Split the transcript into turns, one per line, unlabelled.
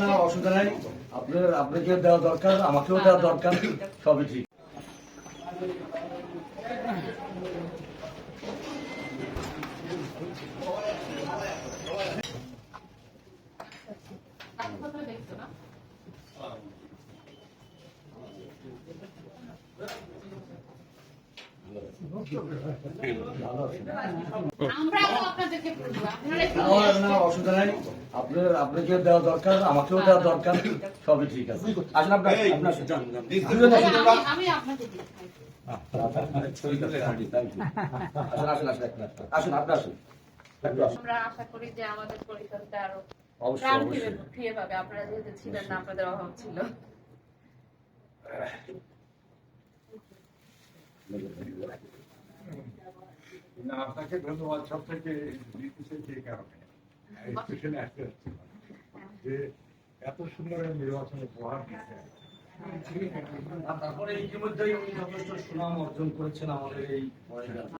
না, অসুবিধা নাই। আপনার আপনাকে দেওয়া দরকার আমাকেও দেওয়া দরকার সবই ঠিক।
হাসপাতালে দেখছ না আমরাও আপনাদেরকে বলব আপনারা একটু
না, না অসুবিধা দেওয়া দরকার আমাকেও দেওয়া দরকার আসেন আপনি
আশা করি যে আমাদের পরিষদটা আরও আপনারা যেহেতু ছিলেন না আপনাদের অভাব ছিল
আপনাকে ধন্যবাদ সব থেকে দিতেছে যে কারণে। যে এত সুন্দর নির্বাচন উপহার দিচ্ছে
তারপরে ইতিমধ্যেই উনি যথেষ্ট সুনাম অর্জন করেছেন আমাদের এই